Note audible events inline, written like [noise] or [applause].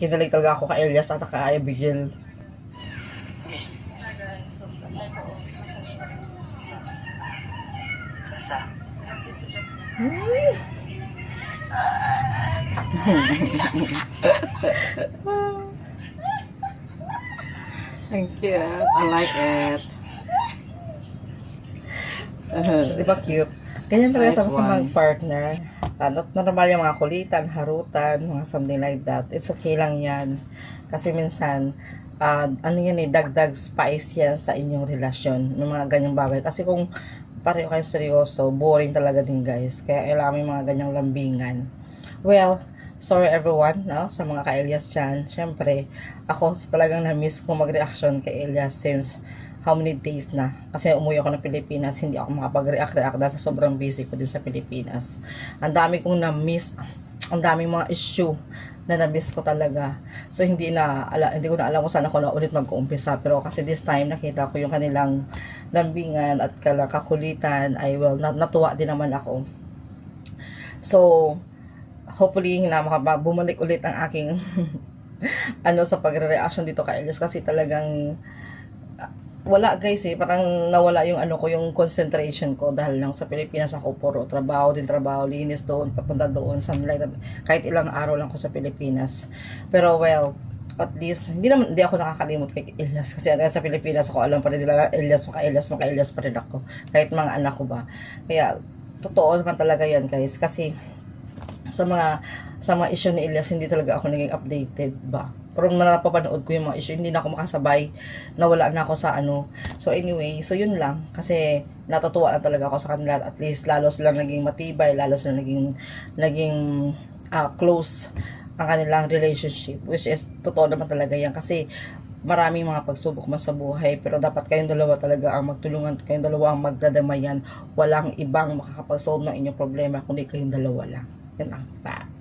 kinalig talaga ako kay Elias at kay Abigail. [laughs] Thank you. I like it. Di ba cute? Ganyan talaga Nice sa one. partner. Ano, normal yung mga kulitan, harutan, mga something like that. It's okay lang yan. Kasi minsan, ah, ano yan eh, dagdag spice yan sa inyong relasyon. Ng mga ganyang bagay. Kasi kung pareho kayo seryoso, boring talaga din guys. Kaya kailangan may mga ganyang lambingan. Well, sorry everyone, no? Sa mga ka-Elias chan. Siyempre, ako talagang na-miss ko mag-reaction kay Elias since how many days na. Kasi umuwi ako ng Pilipinas, hindi ako makapag-react-react dahil sa sobrang busy ko din sa Pilipinas. Ang dami kong na-miss, ang daming mga issue na na-miss ko talaga. So hindi na ala, hindi ko na alam kung saan ako na ulit mag-uumpisa pero kasi this time nakita ko yung kanilang lambingan at kakulitan ay well nat natuwa din naman ako. So hopefully na bumalik ulit ang aking [laughs] ano sa pagre-reaction dito kay Elias kasi talagang wala guys eh, parang nawala yung ano ko, yung concentration ko dahil lang sa Pilipinas ako puro trabaho din trabaho, linis doon, papunta doon, that. Kahit ilang araw lang ko sa Pilipinas. Pero well, at least, hindi naman, hindi ako nakakalimot kay Elias kasi hanggang sa Pilipinas ako alam pa rin nila Elias, maka Elias, maka Elias pa rin ako. Kahit mga anak ko ba. Kaya, totoo naman talaga yan guys kasi sa mga sa mga issue ni Elias, hindi talaga ako naging updated ba. Pero nung napapanood ko yung mga issue, hindi na ako makasabay, nawala na ako sa ano. So anyway, so yun lang. Kasi natutuwa na talaga ako sa kanila. At least lalo sila naging matibay, lalo sila naging, naging ah, close ang kanilang relationship. Which is, totoo naman talaga yan. Kasi maraming mga pagsubok man sa buhay pero dapat kayong dalawa talaga ang magtulungan kayong dalawa ang magdadamayan walang ibang makakapag-solve ng inyong problema kundi kayong dalawa lang yan lang bye